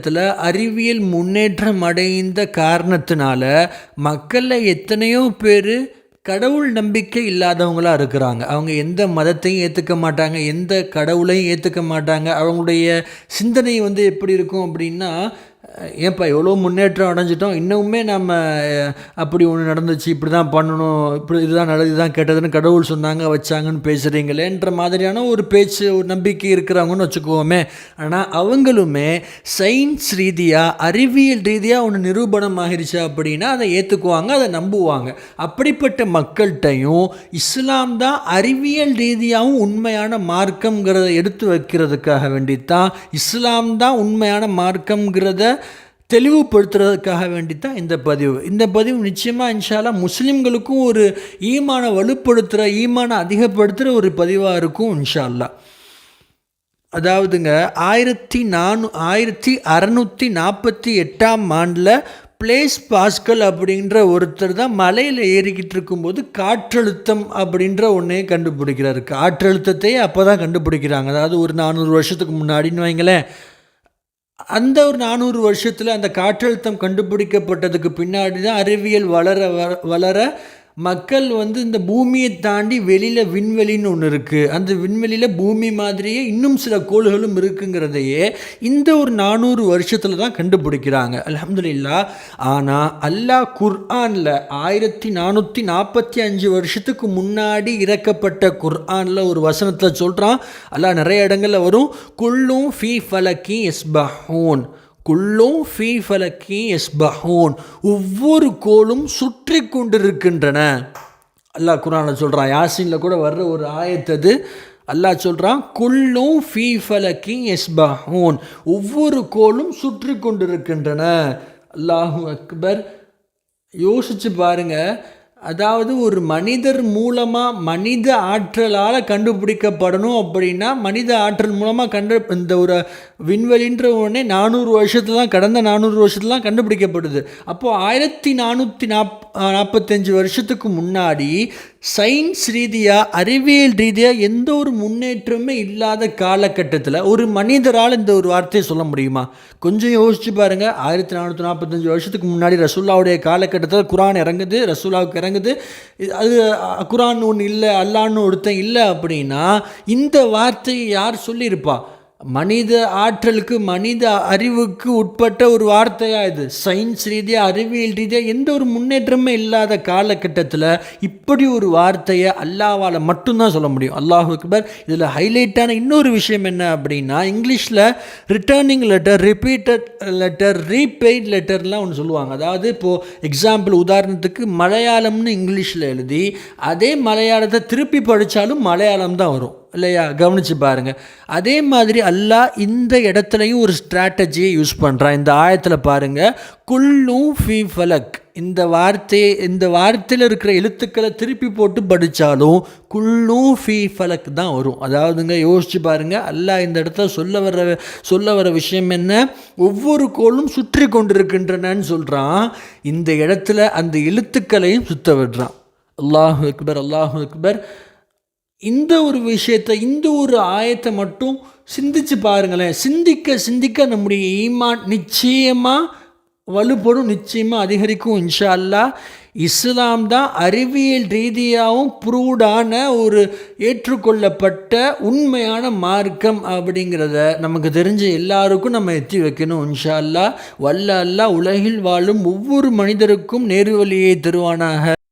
காலகட்டத்தில் அறிவியல் முன்னேற்றம் அடைந்த காரணத்தினால மக்களில் எத்தனையோ பேர் கடவுள் நம்பிக்கை இல்லாதவங்களாக இருக்கிறாங்க. அவங்க எந்த மதத்தையும் ஏற்றுக்க மாட்டாங்க எந்த கடவுளையும் ஏற்றுக்க மாட்டாங்க. அவங்களுடைய சிந்தனை வந்து எப்படி இருக்கும் அப்படின்னா ஏன்ப்பா எவ்வளோ முன்னேற்றம் அடைஞ்சிட்டோம். இன்னுமே நம்ம அப்படி ஒன்று நடந்துச்சு இப்படி தான் பண்ணணும் இப்படி இதுதான் நல்லது இதுதான் கெட்டதுன்னு கடவுள் சொன்னாங்க வச்சாங்கன்னு பேசுகிறீங்களேன்ற மாதிரியான ஒரு பேச்சு ஒரு நம்பிக்கை இருக்கிறவங்கன்னு வச்சுக்குவோமே. ஆனால் அவங்களுமே சயின்ஸ் ரீதியாக அறிவியல் ரீதியாக ஒன்று நிரூபணம் ஆகிருச்சு அப்படின்னா அதை ஏற்றுக்குவாங்க அதை நம்புவாங்க. அப்படிப்பட்ட மக்கள்கிட்டையும் இஸ்லாம் தான் அறிவியல் ரீதியாகவும் உண்மையான மார்க்கங்கிறத எடுத்து வைக்கிறதுக்காக வேண்டித்தான் இஸ்லாம் தான் உண்மையான மார்க்கங்கிறத தெளிவுபடுத்துறதுக்காக வேண்டி தான் இந்த பதிவு. இந்த பதிவு நிச்சயமாக இன்ஷாலா முஸ்லீம்களுக்கும் ஒரு ஈமான வலுப்படுத்துகிற ஈமான அதிகப்படுத்துகிற ஒரு பதிவாக இருக்கும் இன்ஷால்லா அதாவதுங்க ஆயிரத்தி நானூ ஆயிரத்தி அறநூற்றி நாற்பத்தி எட்டாம் ஆண்டில் பிளேஸ் பாஸ்கல் அப்படின்ற ஒருத்தர் தான் மலையில் ஏறிக்கிட்டு இருக்கும்போது காற்றழுத்தம் அப்படின்ற ஒன்றையே கண்டுபிடிக்கிறாரு. காற்றழுத்தத்தையே அப்போ தான் கண்டுபிடிக்கிறாங்க. அதாவது ஒரு நானூறு வருஷத்துக்கு முன்னாடின்னு வைங்களேன். அந்த ஒரு நானூறு வருஷத்தில் அந்த காற்றழுத்தம் கண்டுபிடிக்கப்பட்டதுக்கு பின்னாடி தான் அறிவியல் வளர வ வளர மக்கள் வந்து இந்த பூமியை தாண்டி வெளியில் விண்வெளின்னு ஒன்று இருக்குது அந்த விண்வெளியில் பூமி மாதிரியே இன்னும் சில கோள்களும் இருக்குங்கிறதையே இந்த ஒரு நானூறு வருஷத்தில் தான் கண்டுபிடிக்கிறாங்க. அலமதுல்லா ஆனால் அல்லாஹ் குர்ஆனில் ஆயிரத்தி நானூற்றி நாற்பத்தி அஞ்சு வருஷத்துக்கு முன்னாடி இறக்கப்பட்ட குர்ஆனில் ஒரு வசனத்தில் சொல்கிறான் அல்லாஹ் நிறைய இடங்களில் வரும். குள்ளும் ஃபீ ஃபலக்கி எஸ்பஹூன் குல்லும் ஃபீ ஃபலக்கி எஸ்பஹூன் ஒவ்வொரு கோளும் சுற்றி கொண்டிருக்கின்றன. அல்லாஹ் குரானில் சொல்கிறான் யாசினில் கூட வர்ற ஒரு ஆயத்தது அல்லாஹ் சொல்கிறான் குல்லும் ஃபீ ஃபலக்கி எஸ்பஹூன் ஒவ்வொரு கோளும் சுற்றி கொண்டிருக்கின்றன. அல்லாஹூ அக்பர் யோசிச்சு பாருங்க அதாவது ஒரு மனிதர் மூலமாக மனித ஆற்றலால் கண்டுபிடிக்கப்படணும் அப்படின்னா மனித ஆற்றல் மூலமாக கண்டு இந்த ஒரு விண்வெளின்ற உடனே நானூறு வருஷத்துல தான் கடந்த நானூறு வருஷத்துல தான் கண்டுபிடிக்கப்படுது. அப்போது ஆயிரத்தி நானூற்றி நாப் நாற்பத்தஞ்சு வருஷத்துக்கு முன்னாடி சயின்ஸ் ரீதியாக அறிவியல் ரீதியாக எந்த ஒரு முன்னேற்றமே இல்லாத காலகட்டத்தில் ஒரு மனிதரால் இந்த ஒரு வார்த்தையை சொல்ல முடியுமா? கொஞ்சம் யோசிச்சு பாருங்க. ஆயிரத்தி நானூற்றி நாற்பத்தஞ்சு வருஷத்துக்கு முன்னாடி ரசூல்லாவுடைய காலகட்டத்தில் குரான் இறங்குது ரசூல்லாவுக்கு இறங்கு இது- அது குரான் ஒன்று இல்லை அல்லான்னு ஒருத்தன் இல்லை அப்படின்னா இந்த வார்த்தையை யார் சொல்லியிருப்பா? மனித ஆற்றலுக்கு மனித அறிவுக்கு உட்பட்ட ஒரு வார்த்தையாக இது? சயின்ஸ் ரீதியாக அறிவியல் ரீதியாக எந்த ஒரு முன்னேற்றமே இல்லாத காலகட்டத்தில் இப்படி ஒரு வார்த்தையை அல்லாவால் மட்டும்தான் சொல்ல முடியும். அல்லாஹு அக்பர் இதில் ஹைலைட்டான இன்னொரு விஷயம் என்ன அப்படின்னா இங்கிலீஷில் returning letter repeated letter repaid லெட்டர்லாம் ஒன்று சொல்லுவாங்க. அதாவது இப்போது எக்ஸாம்பிள் உதாரணத்துக்கு மலையாளம்னு இங்கிலீஷில் எழுதி அதே மலையாளத்தை திருப்பி படித்தாலும் மலையாளம் தான் வரும். இல்லையா? கவனிச்சு பாருங்கள் அதே மாதிரி அல்லாஹ் இந்த இடத்துலையும் ஒரு ஸ்ட்ராட்டஜியை யூஸ் பண்ணுறான் இந்த ஆயத்தில் பாருங்கள் குல்லும் ஃபி ஃபலக். இந்த வார்த்தையை இந்த வார்த்தையில் இருக்கிற எழுத்துக்களை திருப்பி போட்டு படித்தாலும் குல்லும் ஃபி ஃபலக் தான் வரும். அதாவதுங்க யோசிச்சு பாருங்கள் அல்லா இந்த இடத்துல சொல்ல வர சொல்ல வர விஷயம் என்ன? ஒவ்வொரு கோளும் சுற்றி கொண்டிருக்கின்றனன்னு சொல்கிறான் இந்த இடத்துல அந்த எழுத்துக்களையும் சுத்த விடுறான். அல்லாஹு அக்பர் அல்லாஹு அக்பர். இந்த ஒரு விஷயத்தை இந்த ஒரு ஆயத்தை மட்டும் சிந்திச்சு பாருங்களேன். சிந்திக்க சிந்திக்க நம்முடைய ஈமான் நிச்சயமாக வலுப்படும் நிச்சயமாக அதிகரிக்கும் இன்ஷா அல்லாஹ் இஸ்லாம் தான் அறிவியல் ரீதியாகவும் ப்ரூவ்டான ஒரு ஏற்றுக்கொள்ளப்பட்ட உண்மையான மார்க்கம் அப்படிங்கிறத நமக்கு தெரிஞ்ச எல்லாருக்கும் நம்ம எத்தி வைக்கணும் இன்ஷா அல்லாஹ் வல்ல அல்லாஹ் உலகில் வாழும் ஒவ்வொரு மனிதருக்கும் நேர்வழியை தருவானாக.